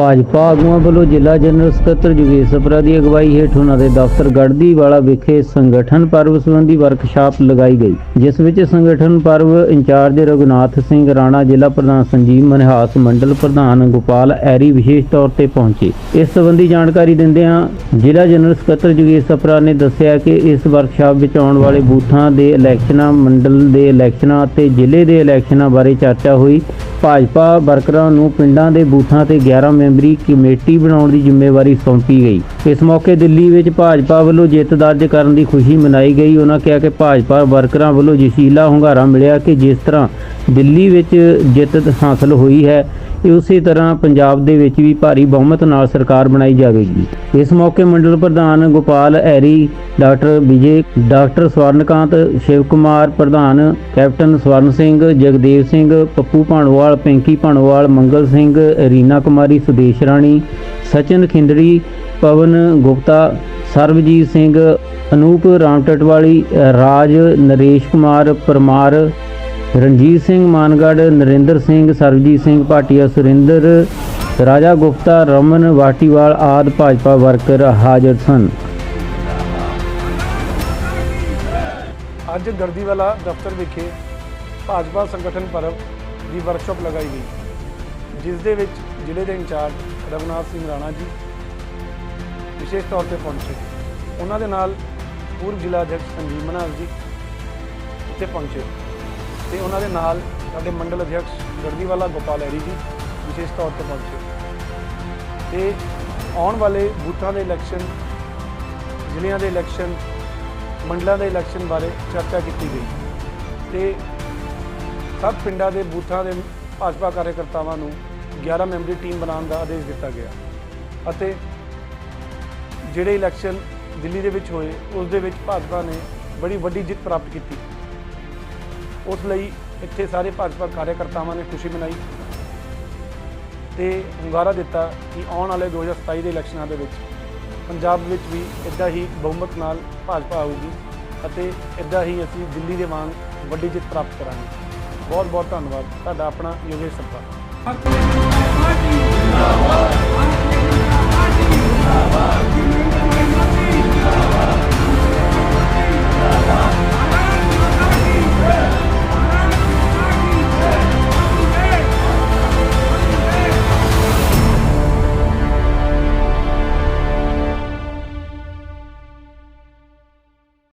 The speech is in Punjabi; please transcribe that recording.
ਭਾਜਪਾ ਆਗੂਆਂ ਵੱਲੋਂ ਜ਼ਿਲ੍ਹਾ ਜਨਰਲ ਸਕੱਤਰ ਜੁਗੇਸ਼ ਸਪਰਾ ਦੀ ਅਗਵਾਈ ਹੇਠ ਉਹਨਾਂ ਦੇ ਦਫ਼ਤਰ ਗੜਦੀ ਵਾਲਾ ਵਿਖੇ ਸੰਗਠਨ ਪਰਵ ਸੰਬੰਧੀ ਵਰਕਸ਼ਾਪ ਲਗਾਈ ਗਈ, ਜਿਸ ਵਿੱਚ ਸੰਗਠਨ ਪਰਵ ਇੰਚਾਰਜ ਰਘੁਨਾਥ ਸਿੰਘ ਰਾਣਾ, ਜ਼ਿਲ੍ਹਾ ਪ੍ਰਧਾਨ ਸੰਜੀਵ ਮਨਹਾਸ, ਮੰਡਲ ਪ੍ਰਧਾਨ ਗੋਪਾਲ ਐਰੀ ਵਿਸ਼ੇਸ਼ ਤੌਰ ਤੇ ਪਹੁੰਚੇ। ਇਸ ਸੰਬੰਧੀ ਜਾਣਕਾਰੀ ਦਿੰਦਿਆਂ ਜ਼ਿਲ੍ਹਾ ਜਨਰਲ ਸਕੱਤਰ ਜੁਗੇਸ਼ ਸਪਰਾ ਨੇ ਦੱਸਿਆ ਕਿ ਇਸ ਵਰਕਸ਼ਾਪ ਵਿੱਚ ਆਉਣ ਵਾਲੇ ਬੂਥਾਂ ਦੇ ਇਲੈਕਸ਼ਨਾਂ, ਮੰਡਲ ਦੇ ਇਲੈਕਸ਼ਨਾਂ ਅਤੇ ਜ਼ਿਲ੍ਹੇ ਦੇ ਇਲੈਕਸ਼ਨਾਂ ਬਾਰੇ ਚਰਚਾ ਹੋਈ। ਭਾਜਪਾ ਵਰਕਰਾਂ ਨੂੰ ਪਿੰਡਾਂ ਦੇ ਬੂਥਾਂ ਤੇ 11 ਮੈਂਬਰੀ ਕਮੇਟੀ ਬਣਾਉਣ ਦੀ ਜ਼ਿੰਮੇਵਾਰੀ ਸੌਂਪੀ ਗਈ। ਇਸ ਮੌਕੇ ਦਿੱਲੀ ਵਿੱਚ ਭਾਜਪਾ ਵੱਲੋਂ ਜਿੱਤ ਦਰਜ ਕਰਨ ਦੀ ਖੁਸ਼ੀ ਮਨਾਈ ਗਈ। ਉਹਨਾਂ ਕਿਹਾ ਕਿ ਭਾਜਪਾ ਵਰਕਰਾਂ ਵੱਲੋਂ ਜਸ਼ੀਲਾ ਹੁੰਗਾਰਾ ਮਿਲਿਆ ਕਿ ਜਿਸ ਤਰ੍ਹਾਂ ਦਿੱਲੀ ਵਿੱਚ ਜਿੱਤ ਹਾਸਲ ਹੋਈ ਹੈ ਇਹ ਉਸੇ ਤਰ੍ਹਾਂ ਪੰਜਾਬ ਦੇ ਵਿੱਚ ਵੀ ਭਾਰੀ ਬਹੁਮਤ ਨਾਲ ਸਰਕਾਰ ਬਣਾਈ ਜਾਵੇਗੀ। ਇਸ ਮੌਕੇ ਮੰਡਲ ਪ੍ਰਧਾਨ ਗੋਪਾਲ ਐਰੀ, ਡਾਕਟਰ ਵਿਜੇ, ਡਾਕਟਰ ਸਵਰਨਕਾਂਤ, ਸ਼ਿਵ ਕੁਮਾਰ ਪ੍ਰਧਾਨ, ਕੈਪਟਨ ਸਵਰਨ ਸਿੰਘ, ਜਗਦੇਵ ਸਿੰਘ, ਪੱਪੂ ਭਾਣੋਵਾਲ, ਪਿੰਕੀ ਭਾਣੋਵਾਲ, ਮੰਗਲ ਸਿੰਘ, ਰੀਨਾ ਕੁਮਾਰੀ, ਸੁਦੇਸ਼ ਰਾਣੀ, ਸਚਿਨ ਖਿੰਦੜੀ ਪਵਨ ਗੁਪਤਾ, ਸਰਬਜੀਤ ਸਿੰਘ, ਅਨੂਪ ਰਾਮਟਟਵਾਲੀ, ਰਾਜ ਨਰੇਸ਼ ਕੁਮਾਰ, ਪਰਮਾਰ ਰਣਜੀਤ ਸਿੰਘ ਮਾਨਗੜ ਨਰਿੰਦਰ ਸਿੰਘ, ਸਰਬਜੀਤ ਸਿੰਘ ਭਾਟੀਆ, ਸੁਰਿੰਦਰ, ਰਾਜਾ ਗੁਪਤਾ, ਰਮਨ ਵਾਟੀਵਾਲ ਆਦ ਭਾਜਪਾ ਵਰਕਰ ਹਾਜ਼ਰ ਸਨ। ਅੱਜ ਗਰਦੀਵਾਲਾ ਦਫ਼ਤਰ ਵਿਖੇ ਭਾਜਪਾ ਸੰਗਠਨ ਪਰਵ ਦੀ ਵਰਕਸ਼ਾਪ ਲਗਾਈ ਗਈ, ਜਿਸ ਦੇ ਵਿੱਚ ਜ਼ਿਲ੍ਹੇ ਦੇ ਇੰਚਾਰਜ ਰਘੁਨਾਥ ਸਿੰਘ ਰਾਣਾ ਜੀ ਵਿਸ਼ੇਸ਼ ਤੌਰ ਤੇ ਪਹੁੰਚੇ। ਉਹਨਾਂ ਦੇ ਨਾਲ ਪੂਰਬ ਜ਼ਿਲ੍ਹਾ ਅਧਿਕਸ਼ ਸੰਜੀਵ ਮਨਾਲ ਜੀ ਉੱਥੇ ਪਹੁੰਚੇ। ਤੇ ਉਹਨਾਂ ਦੇ ਨਾਲ ਸਾਡੇ ਮੰਡਲ ਅਧਿਕਸ਼ ਗਰਦੀਵਾਲਾ ਗੋਪਾਲ ਐਰੀ ਜੀ ਵਿਸ਼ੇਸ਼ ਤੌਰ ਤੇ ਪਹੁੰਚੇ। ਤੇ ਆਉਣ ਵਾਲੇ ਬੂਥਾਂ ਦੇ ਇਲੈਕਸ਼ਨ, ਜ਼ਿਲ੍ਹਿਆਂ ਦੇ ਇਲੈਕਸ਼ਨ, ਮੰਡਲਾਂ ਦੇ ਇਲੈਕਸ਼ਨ ਬਾਰੇ ਚਰਚਾ ਕੀਤੀ ਗਈ। ਤੇ ਸਭ ਪਿੰਡਾਂ ਦੇ ਬੂਥਾਂ ਦੇ ਭਾਜਪਾ ਕਾਰਜਕਰਤਾਵਾਂ ਨੂੰ 11 ਮੈਂਬਰੀ ਟੀਮ ਬਣਾਉਣ ਦਾ ਆਦੇਸ਼ ਦਿੱਤਾ ਗਿਆ ਅਤੇ ਜਿਹੜੇ ਇਲੈਕਸ਼ਨ ਦਿੱਲੀ ਦੇ ਵਿੱਚ ਹੋਏ, ਉਸ ਦੇ ਵਿੱਚ ਭਾਜਪਾ ਨੇ ਬੜੀ ਵੱਡੀ ਜਿੱਤ ਪ੍ਰਾਪਤ ਕੀਤੀ। ਉਸ ਲਈ ਇੱਥੇ ਸਾਰੇ ਭਾਜਪਾ ਕਾਰਜਕਰਤਾਵਾਂ ਨੇ ਖੁਸ਼ੀ ਮਨਾਈ ਤੇ ਹੁੰਗਾਰਾ ਦਿੱਤਾ ਕਿ ਆਉਣ ਵਾਲੇ 2027 ਦੇ ਇਲੈਕਸ਼ਨਾਂ ਦੇ ਵਿੱਚ ਪੰਜਾਬ ਵਿੱਚ ਵੀ ਇੱਦਾਂ ਹੀ ਬਹੁਮਤ ਨਾਲ ਭਾਜਪਾ ਆਊਗੀ ਅਤੇ ਇੱਦਾਂ ਹੀ ਅਸੀਂ ਦਿੱਲੀ ਦੇ ਵਾਂਗ ਵੱਡੀ ਜਿੱਤ ਪ੍ਰਾਪਤ ਕਰਾਂਗੇ। ਬਹੁਤ ਬਹੁਤ ਧੰਨਵਾਦ। ਤੁਹਾਡਾ ਆਪਣਾ ਯੋਗੇਸ਼ ਸੱਪਾ